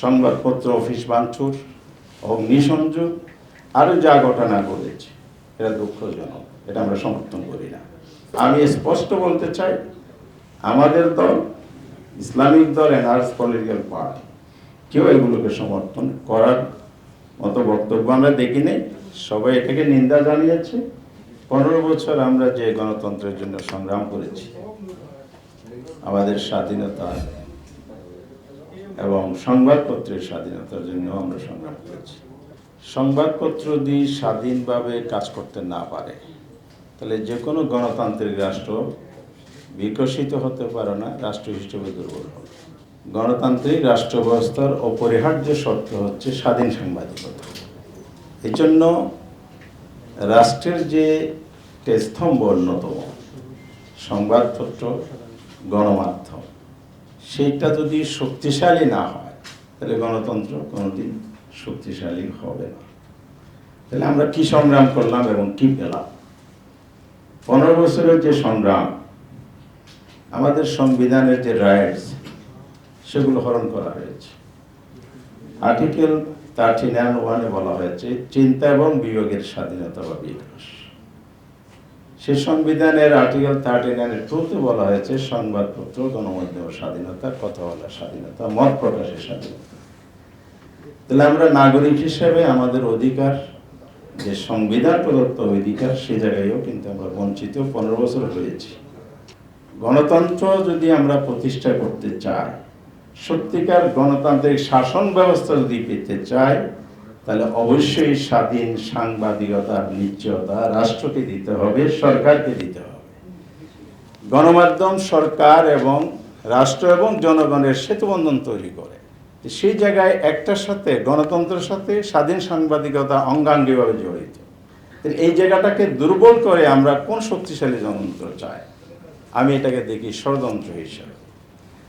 সংবাদপত্র, অফিস ভাঙচুর অগ্নিসংযোগ আরও যা ঘটনা ঘটেছে, এটা দুঃখজনক, এটা আমরা সমর্থন করি না। আমি স্পষ্ট বলতে চাই, আমাদের দল, ইসলামিক দল এনআরএস পলিটিক্যাল পার্টি কেউ এগুলোকে সমর্থন করার মতো বক্তব্য আমরা দেখি নেই সবাই এটাকে নিন্দা জানিয়েছে। পনেরো বছর আমরা যে গণতন্ত্রের জন্য সংগ্রাম করেছি, আমাদের স্বাধীনতা এবং সংবাদপত্রের স্বাধীনতার জন্য আমরা সংগ্রাম করেছি। সংবাদপত্র যদি স্বাধীনভাবে কাজ করতে না পারে, তাহলে যে কোনো গণতান্ত্রিক রাষ্ট্র বিকশিত হতে পারে না, রাষ্ট্র হিসেবে দুর্বল হবে। গণতান্ত্রিক রাষ্ট্র ব্যবস্থার অপরিহার্য শর্ত হচ্ছে স্বাধীন সাংবাদিকতা। এই জন্য রাষ্ট্রের যে স্তম্ভ অন্যতম, সংবাদপত্র, গণমাধ্যম সেইটা যদি শক্তিশালী না হয়, তাহলে গণতন্ত্র কোনোদিন শক্তিশালী হবে না। তাহলে আমরা কি সংগ্রাম করলাম এবং কি পেলাম? পনেরো বছরের যে সংগ্রাম, আমাদের সংবিধানের যে রাইটস সেগুলো হরণ করা হয়েছে। আর্টিকেল থার্টি নাইন ওয়ানে বলা হয়েছে, চিন্তা এবং বিয়োগের স্বাধীনতা বা বিকাশ। সে সংবিধানের আর্টিকেল থার্টি নাইনের টুতে বলা হয়েছে, সংবাদপত্র, গণমাধ্যম, স্বাধীনতা, কথা বলার স্বাধীনতা, মত প্রকাশের স্বাধীনতা। তাহলে আমরা নাগরিক হিসেবে আমাদের অধিকার, যে সংবিধান প্রদত্ত অধিকার, সে জায়গায়ও কিন্তু আমরা বঞ্চিত, পনেরো বছর হয়েছি। গণতন্ত্র যদি আমরা প্রতিষ্ঠা করতে চাই, সত্যিকার গণতান্ত্রিক শাসন ব্যবস্থা যদি পেতে চাই তাহলে অবশ্যই স্বাধীন সাংবাদিকতার নিশ্চয়তা রাষ্ট্রকে দিতে হবে, সরকারকে দিতে হবে। গণমাধ্যম, সরকার এবং রাষ্ট্র এবং জনগণের সেতুবন্ধন তৈরি করে। সেই জায়গায় একটার সাথে, গণতন্ত্রের সাথে স্বাধীন সাংবাদিকতা অঙ্গাঙ্গিভাবে জড়িত। এই জায়গাটাকে দুর্বল করে আমরা কোন শক্তিশালী যন্ত্র চাই? আমি এটাকে দেখি ষড়যন্ত্র হিসাবে।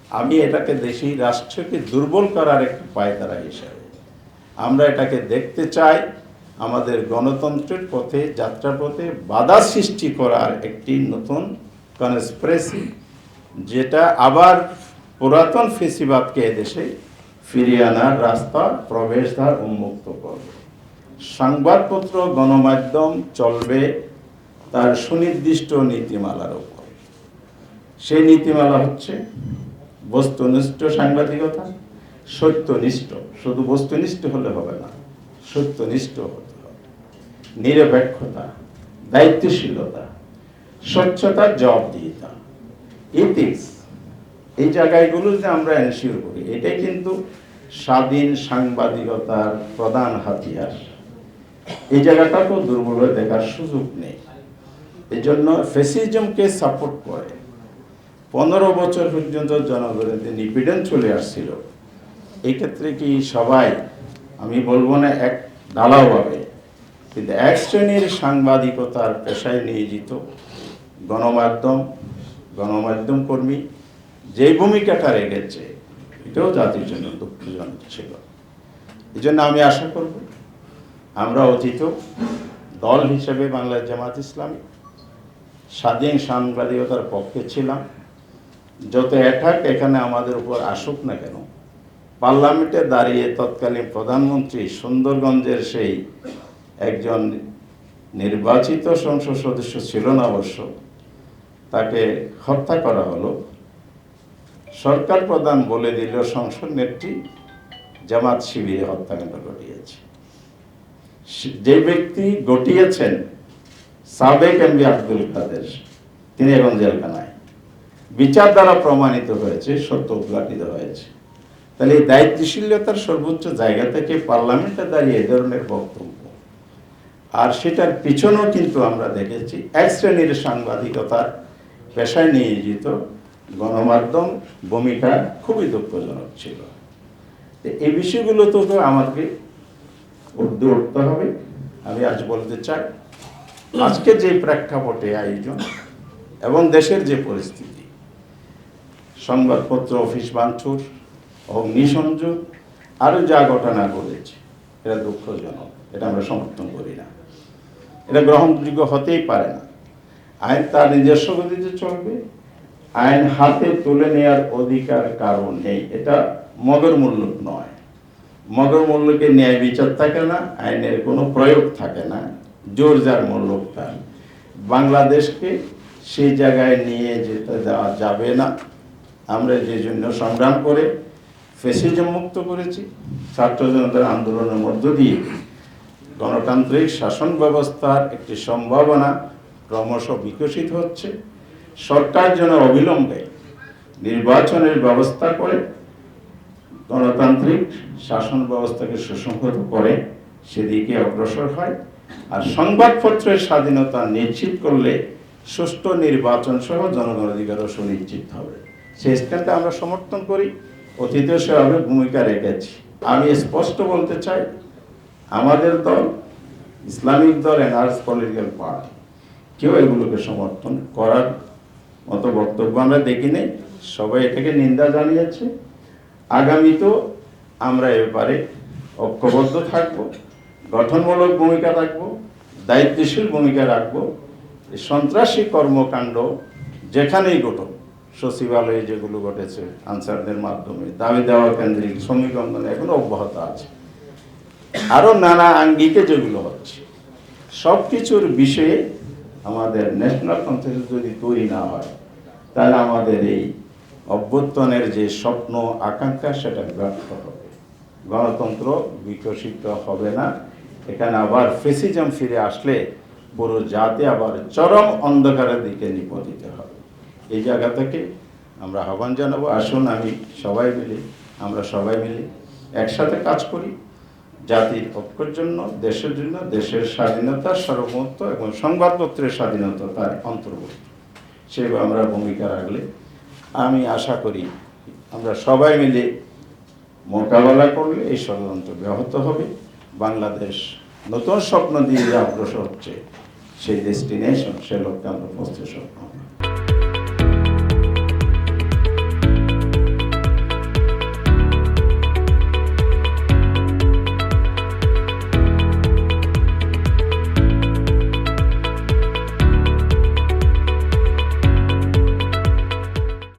আমি এটাকে দেখি রাষ্ট্রকে দুর্বল করার একটি পায়তারা হিসাবে। আমরা এটাকে দেখতে চাই আমাদের গণতন্ত্রের পথে যাত্রা পথে বাধা সৃষ্টি করার একটি নতুন কনস্প্রেসি যেটা আবার পুরাতন ফেসিবাদকে এদেশে ফিরিয়ে আনার রাস্তা প্রবেশদ্বার উন্মুক্ত করবে। সংবাদপত্র, গণমাধ্যম চলবে তার সুনির্দিষ্ট নীতিমালার উপর। সেই নীতিমালা হচ্ছে বস্তুনিষ্ঠ সাংবাদিকতা। সত্যনিষ্ঠ, শুধু বস্তুনিষ্ঠ হলে হবে না, সত্যনিষ্ঠ হতে হবে। নিরপেক্ষতা, দায়িত্বশীলতা স্বচ্ছতা জবাবদিহিতা। ইথিক্স এই জায়গাগুলো যে আমরা এনশিওর করি এটাই কিন্তু স্বাধীন সাংবাদিকতার প্রধান হাতিয়ার। এই জায়গাটাকেও দুর্বল হয়ে দেখার সুযোগ নেই। এই জন্য ফেসিজমকে সাপোর্ট করে। পনেরো বছর পর্যন্ত জনগণের নিপীড়ন চলে আসছিল এই ক্ষেত্রে কি সবাই, আমি বলব না এক ঢালাওভাবে কিন্তু এক শ্রেণির সাংবাদিকতার পেশায় নিয়োজিত গণমাধ্যম গণমাধ্যম কর্মী যে ভূমিকাটা রেখেছে, এটাও জাতির জন্য দুঃখজনক ছিল। এই জন্য আমি আশা করব, আমরা অতীত দল হিসেবে বাংলাদেশ জামাত ইসলামী স্বাধীন সাংবাদিকতার পক্ষে ছিলাম। যত অ্যাটাক এখানে আমাদের উপর আসুক না কেন পার্লামেন্টে দাঁড়িয়ে তৎকালীন প্রধানমন্ত্রী সুন্দরগঞ্জের সেই একজন নির্বাচিত সংসদ সদস্য ছিল না অবশ্য, তাকে হত্যা করা হলো। সরকার প্রধান বলে দিল, সংসদ নেত্রী জামাত শিবিরে হত্যাকাণ্ড ঘটিয়েছে। যে ব্যক্তি ঘটিয়েছেন, সাবেক এমবি আব্দুল কাদের, তিনি এখন জেলখানায়। বিচার দ্বারা প্রমাণিত হয়েছে, সত্য উদ্ঘাটিত হয়েছে। তাহলে এই দায়িত্বশীলতার সর্বোচ্চ জায়গা থেকে পার্লামেন্টে দাঁড়িয়ে এ ধরনের বক্তব্য। আর সেটার পিছনেও কিন্তু আমরা দেখেছি, এক শ্রেণির সাংবাদিকতার পেশায় নিয়োজিত গণমাধ্যম ভূমিকা খুবই দুঃখজনক ছিল। এই বিষয়গুলো তো তো আমাকে উর্দু উঠতে হবে, আমি আজ বলতে চাই, আজকে যে প্রেক্ষাপটে আয়োজন এবং দেশের যে পরিস্থিতি, সংবাদপত্র, অফিস ভাঙচুর অগ্নিসংযোগ আরও যা ঘটনা ঘটেছে, এটা দুঃখজনক, এটা আমরা সমর্থন করি না। এটা গ্রহণযোগ্য হতেই পারে না। আইন তার নিজস্ব গতিতে চলবে, আইন হাতে তুলে নেওয়ার অধিকার কারণ নেই, এটা মগের মূল্য নয়। মগর মূল্যকে ন্যায় বিচার থাকে না, আইনের কোনো প্রয়োগ থাকে না, জোর যার মূল্য তার। বাংলাদেশকে সেই জায়গায় নিয়ে যেতে দেওয়া যাবে না। আমরা যে জন্য সংগ্রাম করে ফেসিজম মুক্ত করেছি, ছাত্র জনতার আন্দোলনের মধ্য দিয়ে গণতান্ত্রিক শাসন ব্যবস্থার একটি সম্ভাবনা ক্রমশ বিকশিত হচ্ছে। সরকার যেন অবিলম্বে নির্বাচনের ব্যবস্থা করে, গণতান্ত্রিক শাসন ব্যবস্থাকে সুসংহত করে সেদিকে অগ্রসর হয় আর সংবাদপত্রের স্বাধীনতা নিশ্চিত করলে সুষ্ঠু নির্বাচন সহ জনগণ অধিকারও সুনিশ্চিত হবে। সেই স্ট্যান্ডটা আমরা সমর্থন করি। অতীতেও সেভাবে ভূমিকা রেখেছি। আমি স্পষ্ট বলতে চাই, আমাদের দল, ইসলামিক দল এনআরএস পলিটিক্যাল পার্টি কেউ এগুলোকে সমর্থন করার মতো বক্তব্য আমরা দেখি নেই সবাই এটাকে নিন্দা জানিয়েছে। আগামীতেও আমরা এবারে ঐক্যবদ্ধ থাকব, গঠনমূলক ভূমিকা রাখব, দায়িত্বশীল ভূমিকা রাখব। সন্ত্রাসী কর্মকাণ্ড যেখানেই ঘটুক সচিবালয়ে যেগুলো ঘটেছে আনসারদের মাধ্যমে, দাবি দেওয়া কেন্দ্রিক শ্রমিক আন্দোলন এখনও অব্যাহত আছে। আরও নানা আঙ্গিকে যেগুলো হচ্ছে সব কিছুর বিষয়ে আমাদের ন্যাশনাল কনসেন্সাস যদি তৈরি না হয়, তাহলে আমাদের এই অভ্যুত্থানের যে স্বপ্ন, আকাঙ্ক্ষা, সেটা ব্যর্থ হবে। গণতন্ত্র বিকশিত হবে না। এখানে আবার ফেসিজম ফিরে আসলে পুরো জাতি আবার চরম অন্ধকারের দিকে নিপতিত হবে। এই জায়গা থেকে আমরা আহ্বান জানাব, আসুন আমি সবাই মিলে, আমরা সবাই মিলে একসাথে কাজ করি। জাতির ঐক্যের জন্য, দেশের জন্য, দেশের স্বাধীনতা, সার্বভৌমত্ব এবং সংবাদপত্রের স্বাধীনতা তার অন্তর্ভুক্ত। সেভাবে আমরা ভূমিকা রাখলে আমি আশা করি আমরা সবাই মিলে মোকাবেলা করলে এই ষড়যন্ত্র ব্যাহত হবে। বাংলাদেশ নতুন স্বপ্ন দিয়ে যে অগ্রসর হচ্ছে, সেই ডেস্টিনেশন সে লক্ষ্যে আমরা পৌঁছতে সক্ষম।